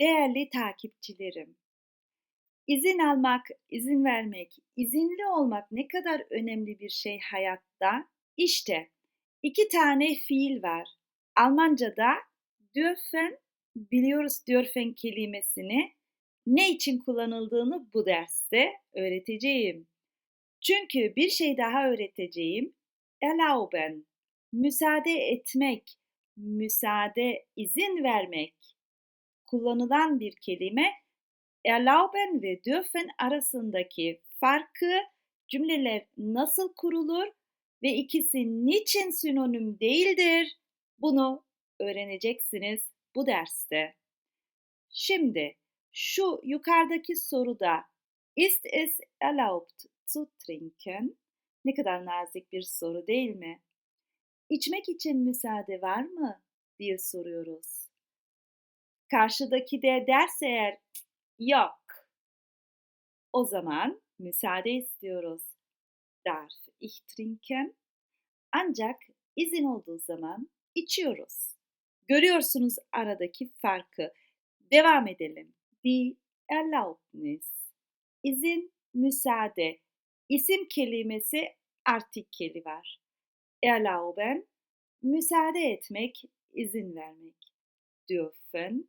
Değerli takipçilerim, izin almak, izin vermek, izinli olmak ne kadar önemli bir şey hayatta. İşte iki tane fiil var. Almanca'da dürfen, biliyoruz dürfen kelimesini. Ne için kullanıldığını bu derste öğreteceğim. Çünkü bir şey daha öğreteceğim. Erlauben, müsaade etmek, müsaade, izin vermek kullanılan bir kelime erlauben ve dürfen arasındaki farkı, cümleler nasıl kurulur ve ikisi niçin sinonim değildir bunu öğreneceksiniz bu derste. Şimdi şu yukarıdaki soruda ist es erlaubt zu trinken? Ne kadar nazik bir soru değil mi? İçmek için müsaade var mı diye soruyoruz. Karşıdaki de derse eğer yok. O zaman müsaade istiyoruz. Darf ich trinken? Ancak izin olduğu zaman içiyoruz. Görüyorsunuz aradaki farkı. Devam edelim. Die Erlaubnis. İzin, müsaade. İsim kelimesi artikeli var. Erlauben, müsaade etmek, izin vermek. Dürfen,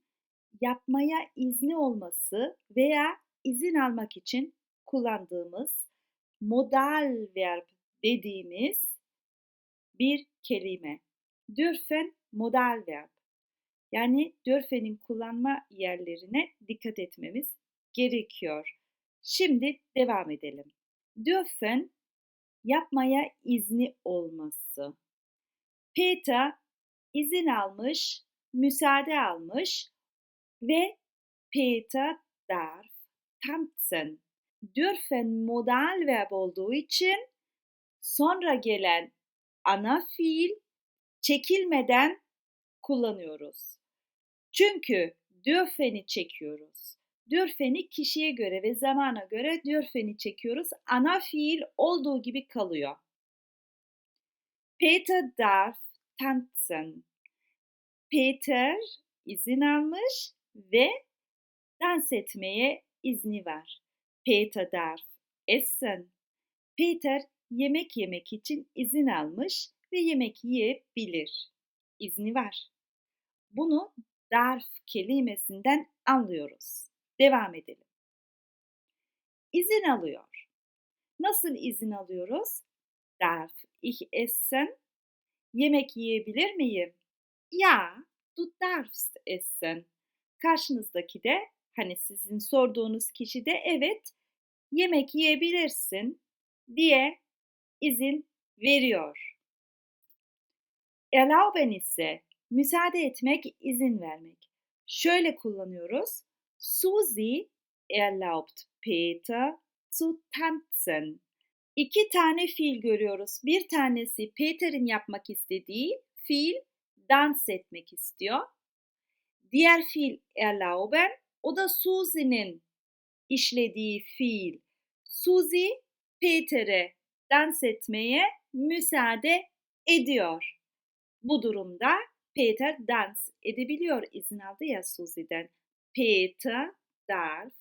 yapmaya izni olması veya izin almak için kullandığımız modal verb dediğimiz bir kelime. Dürfen modal verb. Yani dürfenin kullanma yerlerine dikkat etmemiz gerekiyor. Şimdi devam edelim. Dürfen yapmaya izni olması. Peter izin almış, müsaade almış ve Peter darf tanzen. Dürfen modal verb olduğu için sonra gelen ana fiil çekilmeden kullanıyoruz. Çünkü dürfeni çekiyoruz. Dürfeni kişiye göre ve zamana göre dürfeni çekiyoruz. Ana fiil olduğu gibi kalıyor. Peter darf tanzen. Peter izin almış ve dans etmeye izni var. Peter darf essen. Peter yemek yemek için izin almış ve yemek yiyebilir. İzni var. Bunu darf kelimesinden anlıyoruz. Devam edelim. İzin alıyor. Nasıl izin alıyoruz? Darf ich essen? Yemek yiyebilir miyim? Ya, du darfst essen. Karşınızdaki de hani sizin sorduğunuz kişi de evet yemek yiyebilirsin diye izin veriyor. Erlauben ise müsaade etmek, izin vermek. Şöyle kullanıyoruz. Susi erlaubt Peter zu tanzen. İki tane fiil görüyoruz. Bir tanesi Peter'in yapmak istediği fiil dans etmek istiyor. Diğer fiil erlauben o da Susie'nin işlediği fiil. Susie Peter'e dans etmeye müsaade ediyor. Bu durumda Peter dans edebiliyor izin aldı ya Susie'den. Peter darf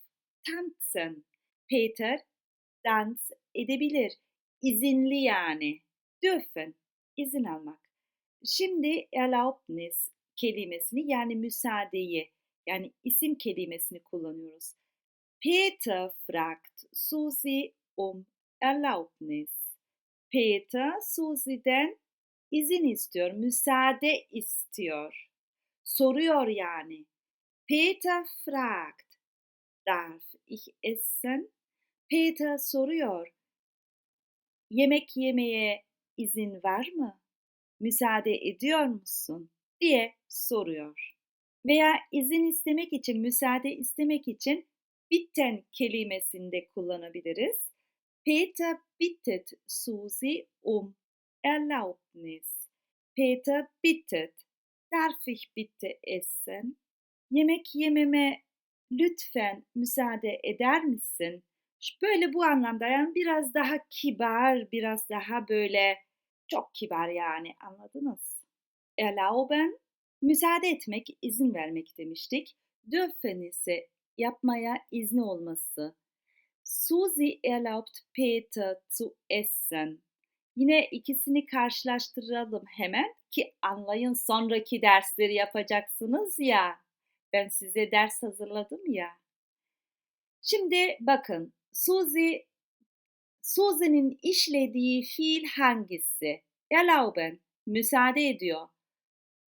tanzen. Peter dans edebilir. İzinli yani. Dürfen, izin almak. Şimdi erlaubnis kelimesini yani müsaadeyi yani isim kelimesini kullanıyoruz. Peter fragt Susi um Erlaubnis. Peter Susie'den izin istiyor, müsaade istiyor. Soruyor yani. Peter fragt, darf ich essen? Peter soruyor. Yemek yemeye izin var mı? Müsaade ediyor musun? Diye soruyor. Veya izin istemek için, müsaade istemek için bitten kelimesini de kullanabiliriz. Peter bittet Susi um Erlaubnis. Peter bittet. Darf ich bitte essen? Yemek yememe lütfen müsaade eder misin? Böyle bu anlamda yani biraz daha kibar, biraz daha böyle çok kibar yani anladınız? Erlauben, müsaade etmek, izin vermek demiştik. dürfen ise yapmaya izni olması. Susi erlaubt Peter zu essen. Yine ikisini karşılaştıralım hemen ki anlayın sonraki dersleri yapacaksınız ya. Ben size ders hazırladım ya. Şimdi bakın Susi Suzi'nin işlediği fiil hangisi? Erlauben, müsaade ediyor.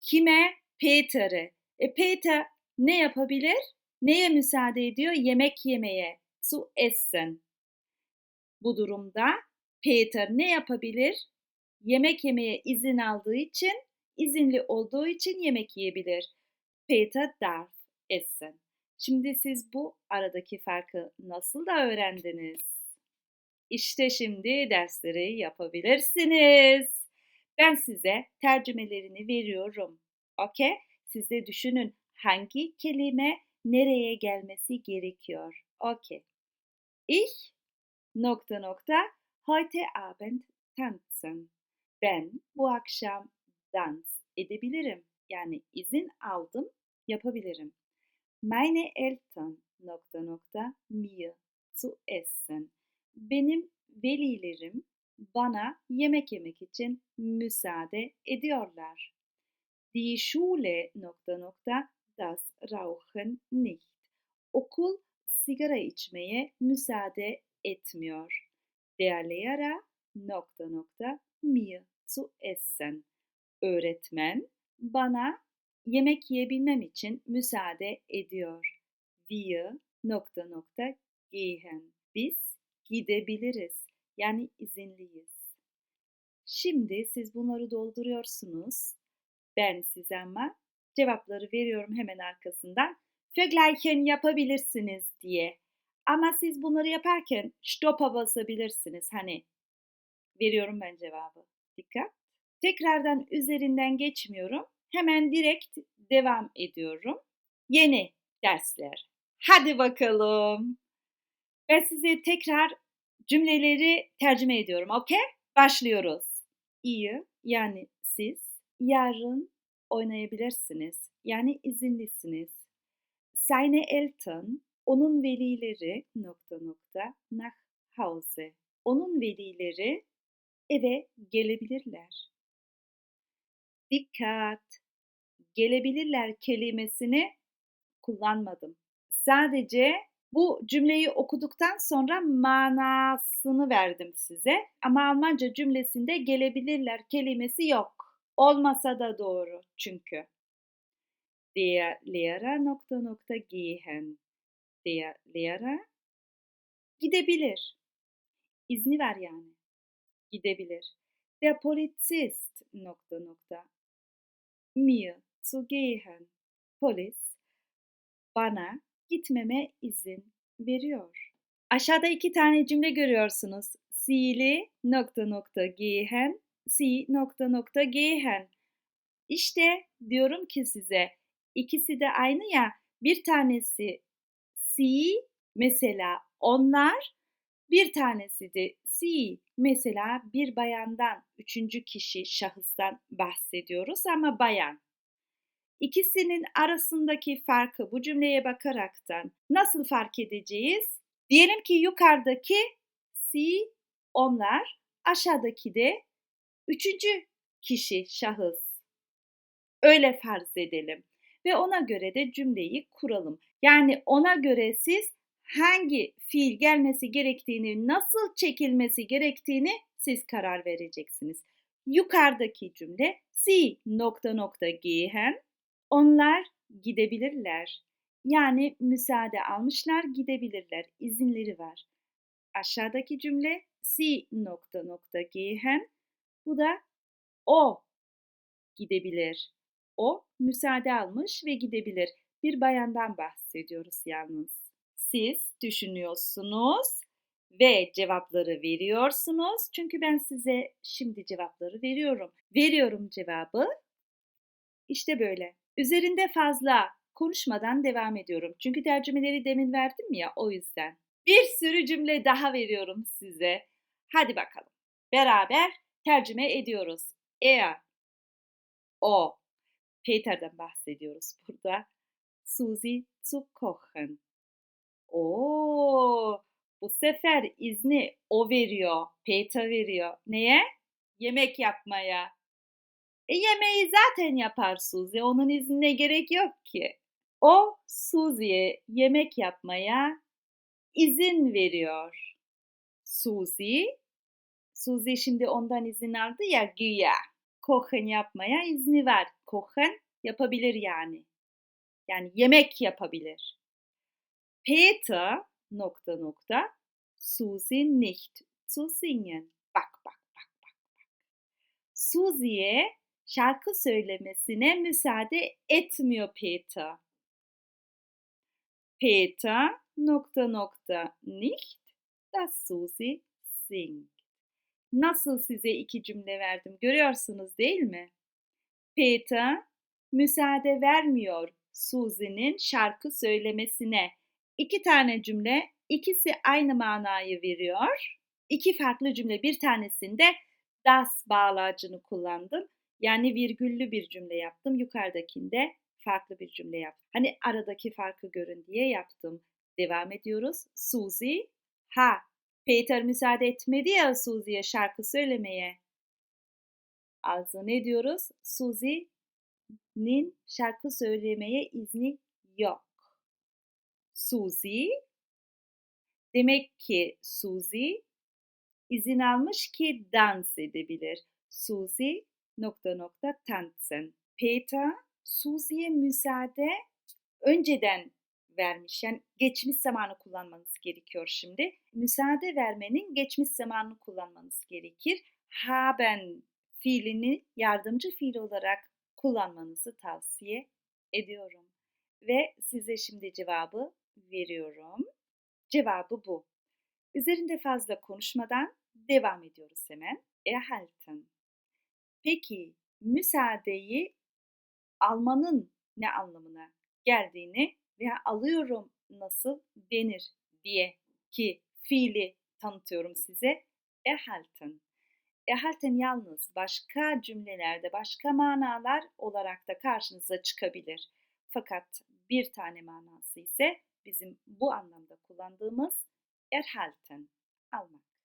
Kime? Peter'e. E Peter ne yapabilir? Neye müsaade ediyor? Yemek yemeye. Zu essen. Bu durumda Peter ne yapabilir? Yemek yemeye izin aldığı için, izinli olduğu için yemek yiyebilir. Peter darf essen. Şimdi siz bu aradaki farkı nasıl da öğrendiniz? İşte şimdi dersleri yapabilirsiniz. Ben size tercümelerini veriyorum. Okey? Siz de düşünün hangi kelime nereye gelmesi gerekiyor. Okey. Ich nokta nokta heute Abend tanzen. Ben bu akşam dans edebilirim. Yani izin aldım, yapabilirim. Meine Eltern nokta nokta mir zu essen. Benim velilerim bana yemek yemek için müsaade ediyorlar. Die Schule nokta nokta das Rauchen nicht. Okul sigara içmeye müsaade etmiyor. Der Lehrer nokta nokta mir zu essen. Öğretmen bana yemek yiyebilmem için müsaade ediyor. Wir nokta nokta gehen. Biz gidebiliriz. Yani izinliyiz. Şimdi siz bunları dolduruyorsunuz. Ben size ama cevapları veriyorum hemen arkasından. Vergleichen yapabilirsiniz diye. Ama siz bunları yaparken stop'a basabilirsiniz. Hani veriyorum ben cevabı. Dikkat. Tekrardan üzerinden geçmiyorum. Hemen direkt devam ediyorum. Yeni dersler. Hadi bakalım. Ben size tekrar cümleleri tercüme ediyorum. Okey? Başlıyoruz. İyi yani siz yarın oynayabilirsiniz. Yani izinlisiniz. Seine Eltern, onun velileri nokta nokta nach Hause. Onun velileri eve gelebilirler. Dikkat! Gelebilirler kelimesini kullanmadım. Sadece bu cümleyi okuduktan sonra manasını verdim size. Ama Almanca cümlesinde gelebilirler kelimesi yok. Olmasa da doğru çünkü. Der Lehrer nokta nokta gehen. Der Lehrer gidebilir. İzni var yani. Gidebilir. Der Polizist nokta nokta mir zu gehen. Polis bana gitmeme izin veriyor. Aşağıda iki tane cümle görüyorsunuz. Sili nokta nokta gehen, si nokta nokta gehen. İşte diyorum ki size ikisi de aynı ya bir tanesi si mesela onlar bir tanesi de si mesela bir bayandan üçüncü kişi şahıstan bahsediyoruz ama bayan. İkisinin arasındaki farkı bu cümleye bakaraktan nasıl fark edeceğiz? Diyelim ki yukarıdaki si onlar, aşağıdaki de üçüncü kişi şahıs. Öyle farz edelim ve ona göre de cümleyi kuralım. Yani ona göre siz hangi fiil gelmesi gerektiğini, nasıl çekilmesi gerektiğini siz karar vereceksiniz. Yukarıdaki cümle si nokta nokta gehen onlar gidebilirler. Yani müsaade almışlar gidebilirler. İzinleri var. Aşağıdaki cümle si nokta nokta gehen. Bu da o gidebilir. O müsaade almış ve gidebilir. Bir bayandan bahsediyoruz yalnız. Siz düşünüyorsunuz ve cevapları veriyorsunuz. Çünkü ben size şimdi cevapları veriyorum. Veriyorum cevabı. İşte böyle. Üzerinde fazla konuşmadan devam ediyorum. Çünkü tercümeleri demin verdim ya o yüzden. Bir sürü cümle daha veriyorum size. Hadi bakalım. Beraber tercüme ediyoruz. Er, o, Peter'den bahsediyoruz burada. Susi zu kochen. Oo, bu sefer izni o veriyor, Peter veriyor. Neye? Yemek yapmaya. E yemeği zaten yapar Suzy, onun iznine gerek yok ki. O Suzy'ye yemek yapmaya izin veriyor. Suzy, Suzy şimdi ondan izin aldı ya güya. Kochen yapmaya izni var. Kochen yapabilir yani. Yani yemek yapabilir. Peter nokta nokta Suzy nicht zu singen. Bak bak bak bak bak. Suzy'ye şarkı söylemesine müsaade etmiyor Peter. Peter nokta nokta nicht dass Suzy singt. Nasıl size iki cümle verdim görüyorsunuz değil mi? Peter müsaade vermiyor Suzy'nin şarkı söylemesine. İki tane cümle, ikisi aynı manayı veriyor. İki farklı cümle, bir tanesinde das bağlacını kullandım. Yani virgüllü bir cümle yaptım. Yukarıdakinde farklı bir cümle yaptım. Hani aradaki farkı görün diye yaptım. Devam ediyoruz. Suzy, ha Peter müsaade etmedi ya Suzy'ye şarkı söylemeye. Also ne diyoruz? Suzy'nin şarkı söylemeye izni yok. Suzy demek ki Suzy izin almış ki dans edebilir. Suzy nokta nokta tanzen. Peter Suzy'ye müsaade önceden vermiş. Yani geçmiş zamanı kullanmanız gerekiyor şimdi. Müsaade vermenin geçmiş zamanını kullanmanız gerekir. Haben fiilini yardımcı fiil olarak kullanmanızı tavsiye ediyorum. Ve size şimdi cevabı veriyorum. Cevabı bu. Üzerinde fazla konuşmadan devam ediyoruz hemen. Erhalten. Peki müsaadeyi almanın ne anlamına geldiğini veya alıyorum nasıl denir diye ki fiili tanıtıyorum size. Erhalten. Erhalten yalnız başka cümlelerde başka manalar olarak da karşınıza çıkabilir. Fakat bir tane manası ise bizim bu anlamda kullandığımız erhalten, almak.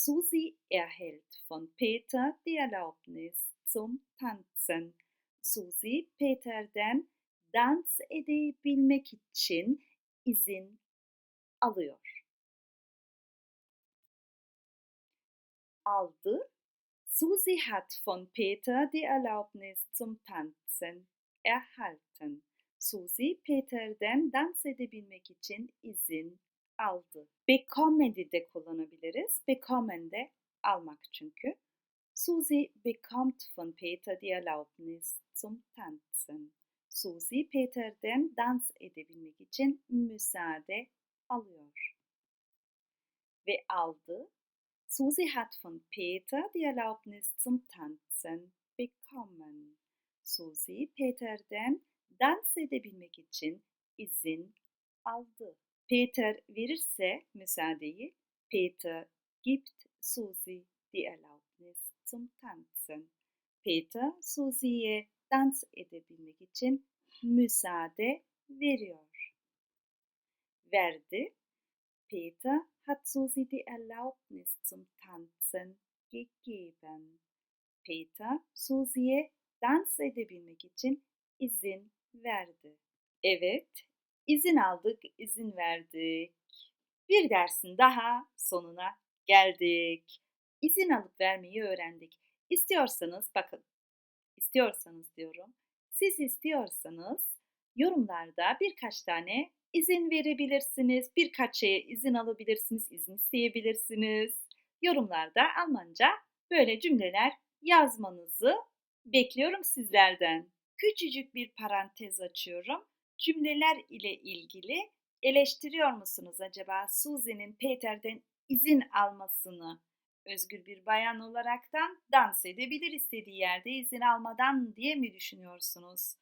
Susi erhält von Peter die Erlaubnis zum Tanzen. Susi Peter'den dans edebilmek için izin alıyor. Aldı. Susi hat von Peter die Erlaubnis zum Tanzen erhalten. Susi Peter'den dans edebilmek için izin aldı. Bekommen'i de kullanabiliriz. Bekommen de almak çünkü. Susi bekommt von Peter die Erlaubnis zum Tanzen. Susi Peter'den dans edebilmek için müsaade alıyor. Ve aldı. Susi hat von Peter die Erlaubnis zum Tanzen bekommen. Susi Peter'den dans edebilmek için izin aldı. Peter verirse müsaadeyi, Peter gibt Susi die Erlaubnis zum Tanzen. Peter Susi'ye dans edebilmek için müsaade veriyor. Verdi. Peter hat Susi die Erlaubnis zum Tanzen gegeben. Peter Susi'ye dans edebilmek için izin verdi. Evet, izin aldık, izin verdik. Bir dersin daha sonuna geldik. İzin alıp vermeyi öğrendik. İstiyorsanız bakın, istiyorsanız diyorum. Siz istiyorsanız yorumlarda birkaç tane izin verebilirsiniz. Birkaç şeye izin alabilirsiniz, izin isteyebilirsiniz. Yorumlarda Almanca böyle cümleler yazmanızı bekliyorum sizlerden. Küçücük bir parantez açıyorum. Cümleler ile ilgili eleştiriyor musunuz acaba Suzy'nin Peter'den izin almasını? Özgür bir bayan olaraktan dans edebilir istediği yerde izin almadan diye mi düşünüyorsunuz?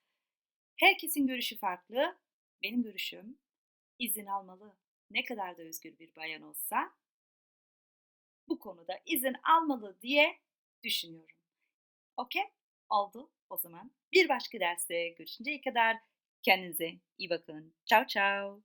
Herkesin görüşü farklı. Benim görüşüm izin almalı. Ne kadar da özgür bir bayan olsa bu konuda izin almalı diye düşünüyorum. Okey? Oldu o zaman. Bir başka derste görüşünceye kadar Kendinize iyi bakın. Ciao ciao.